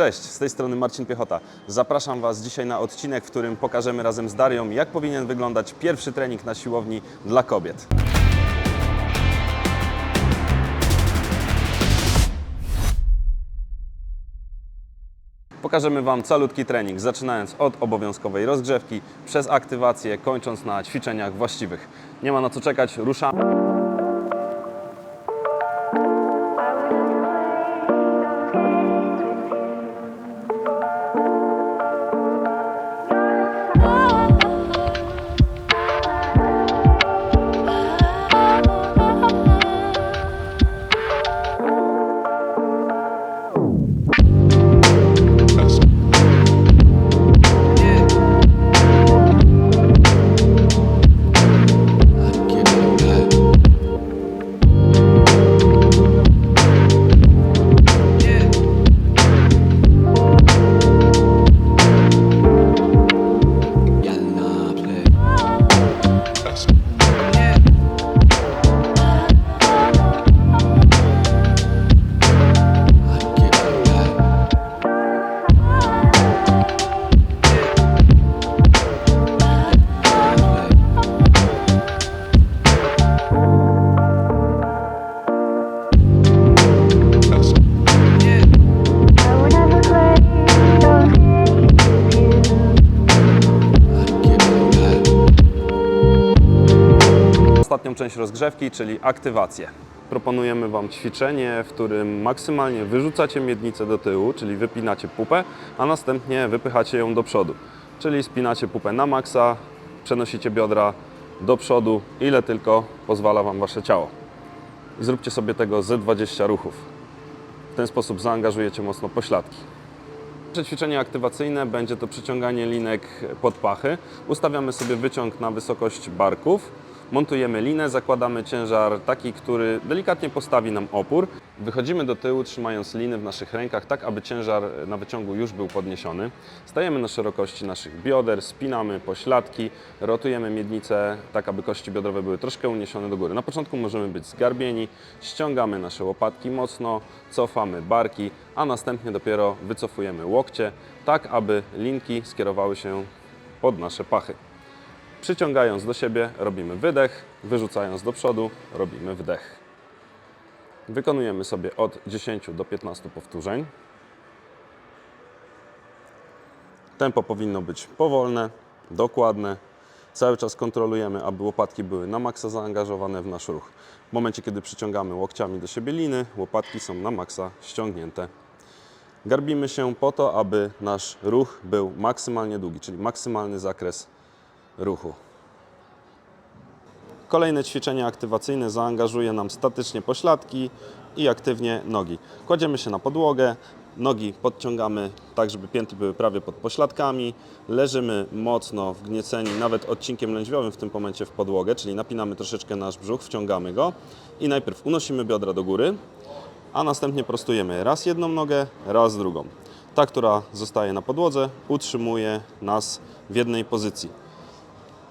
Cześć, z tej strony Marcin Piechota. Zapraszam Was dzisiaj na odcinek, w którym pokażemy razem z Darią, jak powinien wyglądać pierwszy trening na siłowni dla kobiet. Pokażemy Wam calutki trening, zaczynając od obowiązkowej rozgrzewki, przez aktywację, kończąc na ćwiczeniach właściwych. Nie ma na co czekać, ruszamy. Ostatnią część rozgrzewki, czyli aktywację. Proponujemy Wam ćwiczenie, w którym maksymalnie wyrzucacie miednicę do tyłu, czyli wypinacie pupę, a następnie wypychacie ją do przodu. Czyli spinacie pupę na maksa, przenosicie biodra do przodu, ile tylko pozwala Wam Wasze ciało. Zróbcie sobie tego ze 20 ruchów. W ten sposób zaangażujecie mocno pośladki. Pierwsze ćwiczenie aktywacyjne będzie to przyciąganie linek pod pachy. Ustawiamy sobie wyciąg na wysokość barków. Montujemy linę, zakładamy ciężar taki, który delikatnie postawi nam opór. Wychodzimy do tyłu, trzymając liny w naszych rękach, tak aby ciężar na wyciągu już był podniesiony. Stajemy na szerokości naszych bioder, spinamy pośladki, rotujemy miednicę, tak aby kości biodrowe były troszkę uniesione do góry. Na początku możemy być zgarbieni, ściągamy nasze łopatki mocno, cofamy barki, a następnie dopiero wycofujemy łokcie, tak aby linki skierowały się pod nasze pachy. Przyciągając do siebie robimy wydech, wyrzucając do przodu robimy wdech. Wykonujemy sobie od 10 do 15 powtórzeń. Tempo powinno być powolne, dokładne. Cały czas kontrolujemy, aby łopatki były na maksa zaangażowane w nasz ruch. W momencie, kiedy przyciągamy łokciami do siebie liny, łopatki są na maksa ściągnięte. Garbimy się po to, aby nasz ruch był maksymalnie długi, czyli maksymalny zakres ruchu. Kolejne ćwiczenie aktywacyjne zaangażuje nam statycznie pośladki i aktywnie nogi. Kładziemy się na podłogę, nogi podciągamy tak, żeby pięty były prawie pod pośladkami. Leżymy mocno wgnieceni, nawet odcinkiem lędźwiowym w tym momencie w podłogę, czyli napinamy troszeczkę nasz brzuch, wciągamy go i najpierw unosimy biodra do góry, a następnie prostujemy raz jedną nogę, raz drugą. Ta, która zostaje na podłodze, utrzymuje nas w jednej pozycji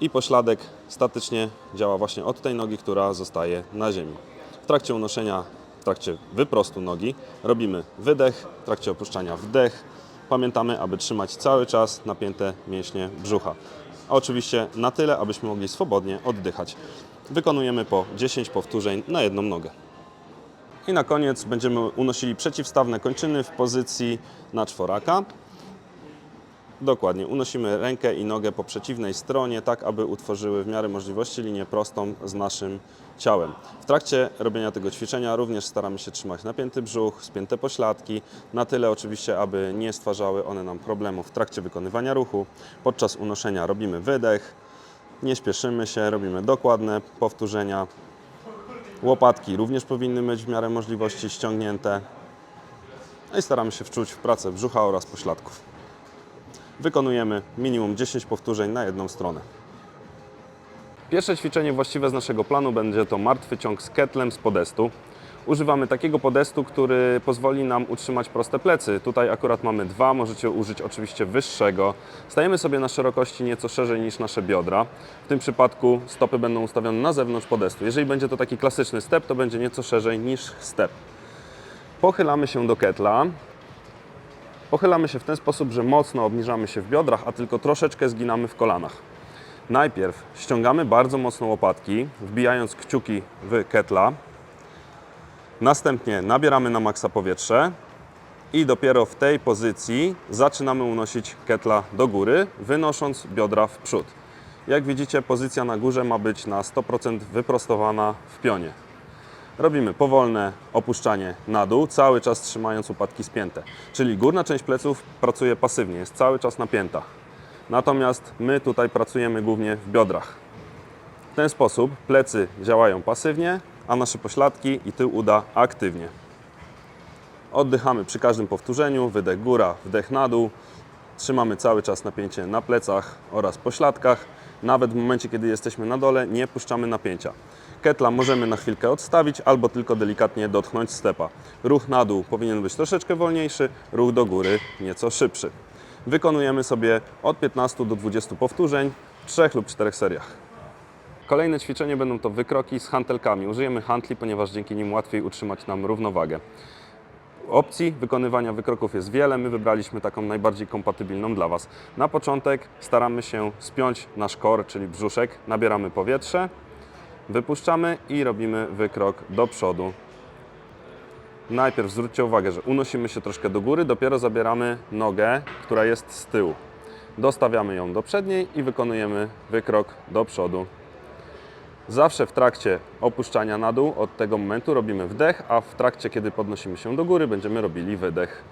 i pośladek statycznie działa właśnie od tej nogi, która zostaje na ziemi. W trakcie unoszenia, w trakcie wyprostu nogi robimy wydech, w trakcie opuszczania wdech. Pamiętamy, aby trzymać cały czas napięte mięśnie brzucha. A oczywiście na tyle, abyśmy mogli swobodnie oddychać. Wykonujemy po 10 powtórzeń na jedną nogę. I na koniec będziemy unosili przeciwstawne kończyny w pozycji na czworaka. Dokładnie. Unosimy rękę i nogę po przeciwnej stronie, tak aby utworzyły w miarę możliwości linię prostą z naszym ciałem. W trakcie robienia tego ćwiczenia również staramy się trzymać napięty brzuch, spięte pośladki, na tyle oczywiście, aby nie stwarzały one nam problemów w trakcie wykonywania ruchu. Podczas unoszenia robimy wydech, nie śpieszymy się, robimy dokładne powtórzenia. Łopatki również powinny być w miarę możliwości ściągnięte. No i staramy się wczuć w pracę brzucha oraz pośladków. Wykonujemy minimum 10 powtórzeń na jedną stronę. Pierwsze ćwiczenie właściwe z naszego planu będzie to martwy ciąg z ketlem z podestu. Używamy takiego podestu, który pozwoli nam utrzymać proste plecy. Tutaj akurat mamy dwa, możecie użyć oczywiście wyższego. Stajemy sobie na szerokości nieco szerzej niż nasze biodra. W tym przypadku stopy będą ustawione na zewnątrz podestu. Jeżeli będzie to taki klasyczny step, to będzie nieco szerzej niż step. Pochylamy się do ketla. Pochylamy się w ten sposób, że mocno obniżamy się w biodrach, a tylko troszeczkę zginamy w kolanach. Najpierw ściągamy bardzo mocno łopatki, wbijając kciuki w ketla. Następnie nabieramy na maksa powietrze i dopiero w tej pozycji zaczynamy unosić ketla do góry, wynosząc biodra w przód. Jak widzicie, pozycja na górze ma być na 100% wyprostowana w pionie. Robimy powolne opuszczanie na dół, cały czas trzymając łopatki spięte. Czyli górna część pleców pracuje pasywnie, jest cały czas napięta. Natomiast my tutaj pracujemy głównie w biodrach. W ten sposób plecy działają pasywnie, a nasze pośladki i tył uda aktywnie. Oddychamy przy każdym powtórzeniu, wydech góra, wdech na dół. Trzymamy cały czas napięcie na plecach oraz pośladkach. Nawet w momencie, kiedy jesteśmy na dole, nie puszczamy napięcia. Ketla możemy na chwilkę odstawić albo tylko delikatnie dotknąć stepa. Ruch na dół powinien być troszeczkę wolniejszy, ruch do góry nieco szybszy. Wykonujemy sobie od 15 do 20 powtórzeń w 3 lub 4 seriach. Kolejne ćwiczenie będą to wykroki z hantelkami. Użyjemy hantli, ponieważ dzięki nim łatwiej utrzymać nam równowagę. Opcji wykonywania wykroków jest wiele, my wybraliśmy taką najbardziej kompatybilną dla Was. Na początek staramy się spiąć nasz kor, czyli brzuszek, nabieramy powietrze, wypuszczamy i robimy wykrok do przodu. Najpierw zwróćcie uwagę, że unosimy się troszkę do góry, dopiero zabieramy nogę, która jest z tyłu. Dostawiamy ją do przedniej i wykonujemy wykrok do przodu. Zawsze w trakcie opuszczania na dół od tego momentu robimy wdech, a w trakcie, kiedy podnosimy się do góry, będziemy robili wydech.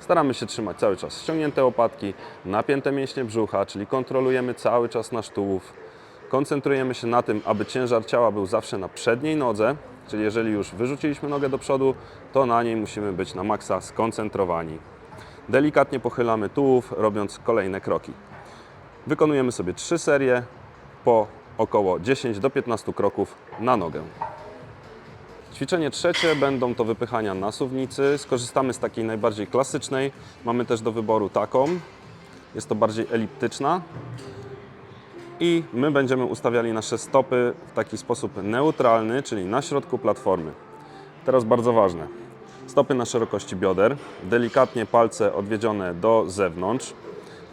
Staramy się trzymać cały czas ściągnięte łopatki, napięte mięśnie brzucha, czyli kontrolujemy cały czas nasz tułów. Koncentrujemy się na tym, aby ciężar ciała był zawsze na przedniej nodze, czyli jeżeli już wyrzuciliśmy nogę do przodu, to na niej musimy być na maksa skoncentrowani. Delikatnie pochylamy tułów, robiąc kolejne kroki. Wykonujemy sobie trzy serie po około 10 do 15 kroków na nogę. Ćwiczenie trzecie będą to wypychania na suwnicy. Skorzystamy z takiej najbardziej klasycznej. Mamy też do wyboru taką. Jest to bardziej eliptyczna. I my będziemy ustawiali nasze stopy w taki sposób neutralny, czyli na środku platformy. Teraz bardzo ważne. Stopy na szerokości bioder, delikatnie palce odwiedzione do zewnątrz.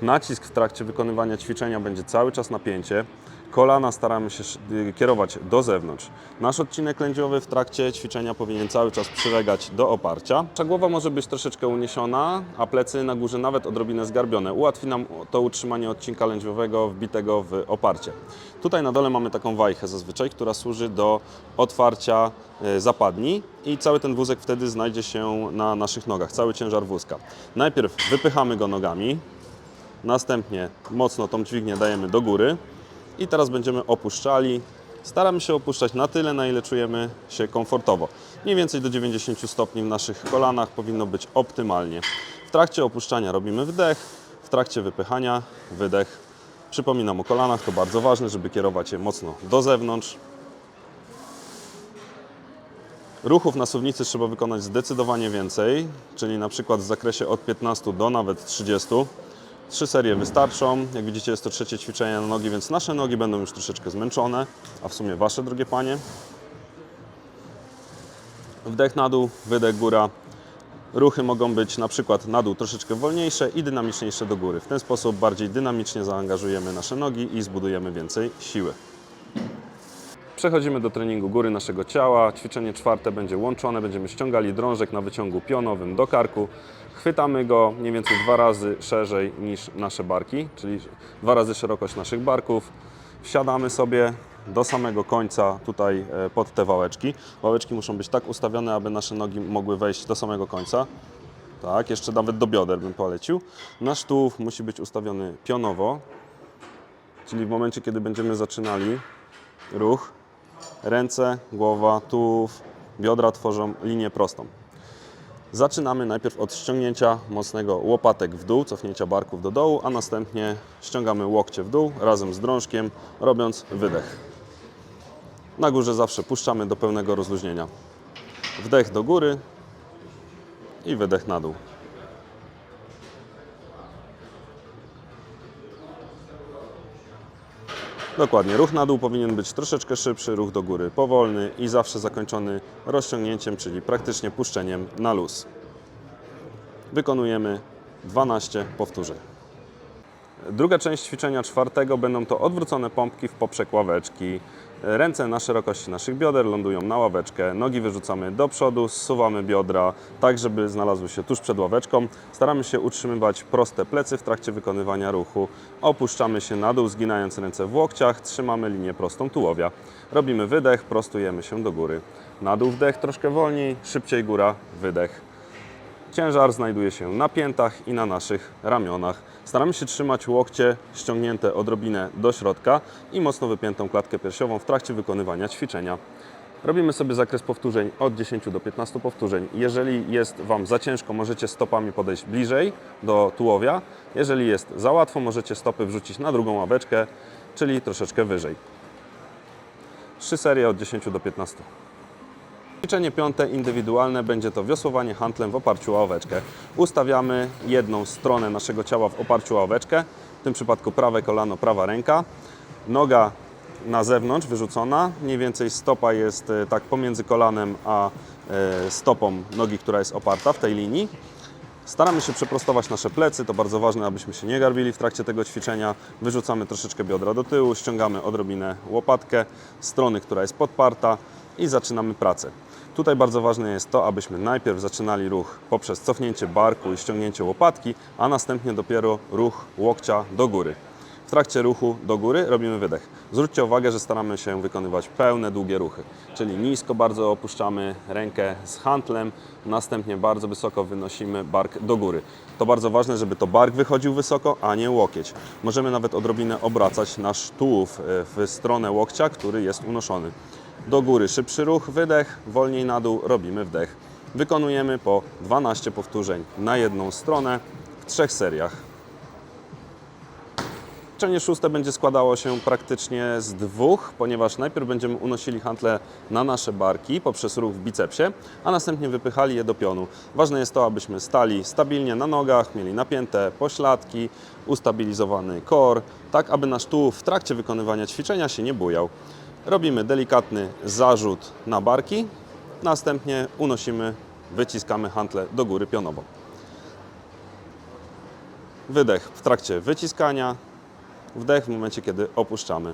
Nacisk w trakcie wykonywania ćwiczenia będzie cały czas napięcie. Kolana staramy się y, kierować do zewnątrz. Nasz odcinek lędźwiowy w trakcie ćwiczenia powinien cały czas przylegać do oparcia. Nasza głowa może być troszeczkę uniesiona, a plecy na górze nawet odrobinę zgarbione. Ułatwi nam to utrzymanie odcinka lędźwiowego wbitego w oparcie. Tutaj na dole mamy taką wajchę zazwyczaj, która służy do otwarcia y, zapadni i cały ten wózek wtedy znajdzie się na naszych nogach, cały ciężar wózka. Najpierw wypychamy go nogami, Następnie mocno tą dźwignię dajemy do góry i teraz będziemy opuszczali. Staramy się opuszczać na tyle, na ile czujemy się komfortowo. Mniej więcej do 90 stopni w naszych kolanach powinno być optymalnie. W trakcie opuszczania robimy wdech, w trakcie wypychania wydech. Przypominam o kolanach, to bardzo ważne, żeby kierować je mocno do zewnątrz. Ruchów na suwnicy trzeba wykonać zdecydowanie więcej, czyli na przykład w zakresie od 15 do nawet 30. Trzy serie wystarczą. Jak widzicie, jest to trzecie ćwiczenie na nogi, więc nasze nogi będą już troszeczkę zmęczone, a w sumie wasze, drogie panie. Wdech na dół, wydech góra. Ruchy mogą być na przykład na dół troszeczkę wolniejsze i dynamiczniejsze do góry. W ten sposób bardziej dynamicznie zaangażujemy nasze nogi i zbudujemy więcej siły. Przechodzimy do treningu góry naszego ciała. Ćwiczenie czwarte będzie łączone. Będziemy ściągali drążek na wyciągu pionowym do karku. Chwytamy go mniej więcej dwa razy szerzej niż nasze barki, czyli dwa razy szerokość naszych barków. Wsiadamy sobie do samego końca tutaj e, pod te wałeczki. Wałeczki muszą być tak ustawione, aby nasze nogi mogły wejść do samego końca. Tak, jeszcze nawet do bioder bym polecił. Nasz tułów musi być ustawiony pionowo, czyli w momencie, kiedy będziemy zaczynali ruch, ręce, głowa, tułów, biodra tworzą linię prostą. Zaczynamy najpierw od ściągnięcia mocnego łopatek w dół, cofnięcia barków do dołu, a następnie ściągamy łokcie w dół razem z drążkiem, robiąc wydech. Na górze zawsze puszczamy do pełnego rozluźnienia. Wdech do góry i wydech na dół. Dokładnie, ruch na dół powinien być troszeczkę szybszy, ruch do góry powolny i zawsze zakończony rozciągnięciem, czyli praktycznie puszczeniem na luz. Wykonujemy 12 powtórzeń. Druga część ćwiczenia czwartego będą to odwrócone pompki w poprzek ławeczki. Ręce na szerokości naszych bioder lądują na ławeczkę, nogi wyrzucamy do przodu, zsuwamy biodra tak, żeby znalazły się tuż przed ławeczką. Staramy się utrzymywać proste plecy w trakcie wykonywania ruchu. Opuszczamy się na dół, zginając ręce w łokciach, trzymamy linię prostą tułowia. Robimy wydech, prostujemy się do góry. Na dół wdech, troszkę wolniej, szybciej góra, wydech. Ciężar znajduje się na piętach i na naszych ramionach. Staramy się trzymać łokcie ściągnięte odrobinę do środka i mocno wypiętą klatkę piersiową w trakcie wykonywania ćwiczenia. Robimy sobie zakres powtórzeń od 10 do 15 powtórzeń. Jeżeli jest Wam za ciężko, możecie stopami podejść bliżej do tułowia. Jeżeli jest za łatwo, możecie stopy wrzucić na drugą ławeczkę, czyli troszeczkę wyżej. Trzy serie od 10 do 15. Ćwiczenie piąte, indywidualne, będzie to wiosłowanie handlem w oparciu o ławeczkę. Ustawiamy jedną stronę naszego ciała w oparciu o ławeczkę, w tym przypadku prawe kolano, prawa ręka. Noga na zewnątrz wyrzucona, mniej więcej stopa jest e, tak pomiędzy kolanem a e, stopą nogi, która jest oparta w tej linii. Staramy się przeprostować nasze plecy, to bardzo ważne, abyśmy się nie garbili w trakcie tego ćwiczenia. Wyrzucamy troszeczkę biodra do tyłu, ściągamy odrobinę łopatkę strony, która jest podparta i zaczynamy pracę. Tutaj bardzo ważne jest to, abyśmy najpierw zaczynali ruch poprzez cofnięcie barku i ściągnięcie łopatki, a następnie dopiero ruch łokcia do góry. W trakcie ruchu do góry robimy wydech. Zwróćcie uwagę, że staramy się wykonywać pełne, długie ruchy, czyli nisko bardzo opuszczamy rękę z hantlem, następnie bardzo wysoko wynosimy bark do góry. To bardzo ważne, żeby to bark wychodził wysoko, a nie łokieć. Możemy nawet odrobinę obracać nasz tułów e, w stronę łokcia, który jest unoszony. Do góry szybszy ruch, wydech, wolniej na dół robimy wdech. Wykonujemy po 12 powtórzeń na jedną stronę w trzech seriach. Ćwiczenie szóste będzie składało się praktycznie z dwóch, ponieważ najpierw będziemy unosili hantle na nasze barki poprzez ruch w bicepsie, a następnie wypychali je do pionu. Ważne jest to, abyśmy stali stabilnie na nogach, mieli napięte pośladki, ustabilizowany kor, tak aby nasz tułów w trakcie wykonywania ćwiczenia się nie bujał. Robimy delikatny zarzut na barki, następnie unosimy, wyciskamy hantle do góry pionowo. Wydech w trakcie wyciskania, wdech w momencie, kiedy opuszczamy.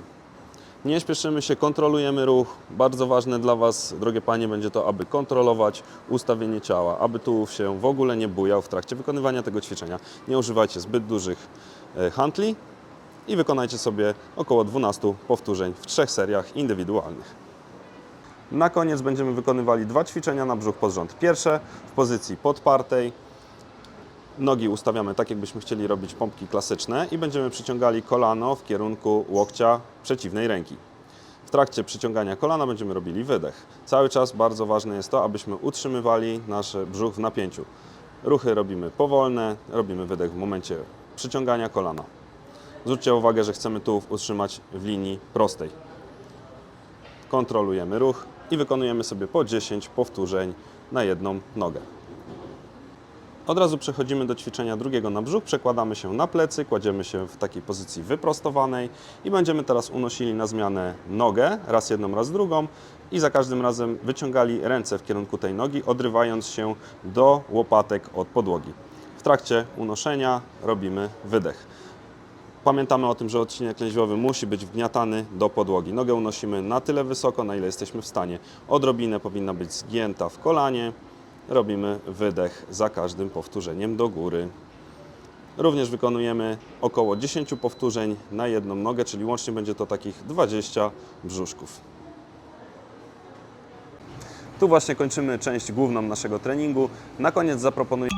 Nie śpieszymy się, kontrolujemy ruch. Bardzo ważne dla Was, drogie Panie, będzie to, aby kontrolować ustawienie ciała, aby tułów się w ogóle nie bujał w trakcie wykonywania tego ćwiczenia. Nie używajcie zbyt dużych e, hantli i wykonajcie sobie około 12 powtórzeń w trzech seriach indywidualnych. Na koniec będziemy wykonywali dwa ćwiczenia na brzuch pod rząd. Pierwsze w pozycji podpartej, Nogi ustawiamy tak, jakbyśmy chcieli robić pompki klasyczne i będziemy przyciągali kolano w kierunku łokcia przeciwnej ręki. W trakcie przyciągania kolana będziemy robili wydech. Cały czas bardzo ważne jest to, abyśmy utrzymywali nasz brzuch w napięciu. Ruchy robimy powolne, robimy wydech w momencie przyciągania kolana. Zwróćcie uwagę, że chcemy tułów utrzymać w linii prostej. Kontrolujemy ruch i wykonujemy sobie po 10 powtórzeń na jedną nogę. Od razu przechodzimy do ćwiczenia drugiego na brzuch, przekładamy się na plecy, kładziemy się w takiej pozycji wyprostowanej i będziemy teraz unosili na zmianę nogę, raz jedną, raz drugą i za każdym razem wyciągali ręce w kierunku tej nogi, odrywając się do łopatek od podłogi. W trakcie unoszenia robimy wydech. Pamiętamy o tym, że odcinek lędźwiowy musi być wgniatany do podłogi. Nogę unosimy na tyle wysoko, na ile jesteśmy w stanie. Odrobinę powinna być zgięta w kolanie. Robimy wydech za każdym powtórzeniem do góry. Również wykonujemy około 10 powtórzeń na jedną nogę, czyli łącznie będzie to takich 20 brzuszków. Tu właśnie kończymy część główną naszego treningu. Na koniec zaproponuję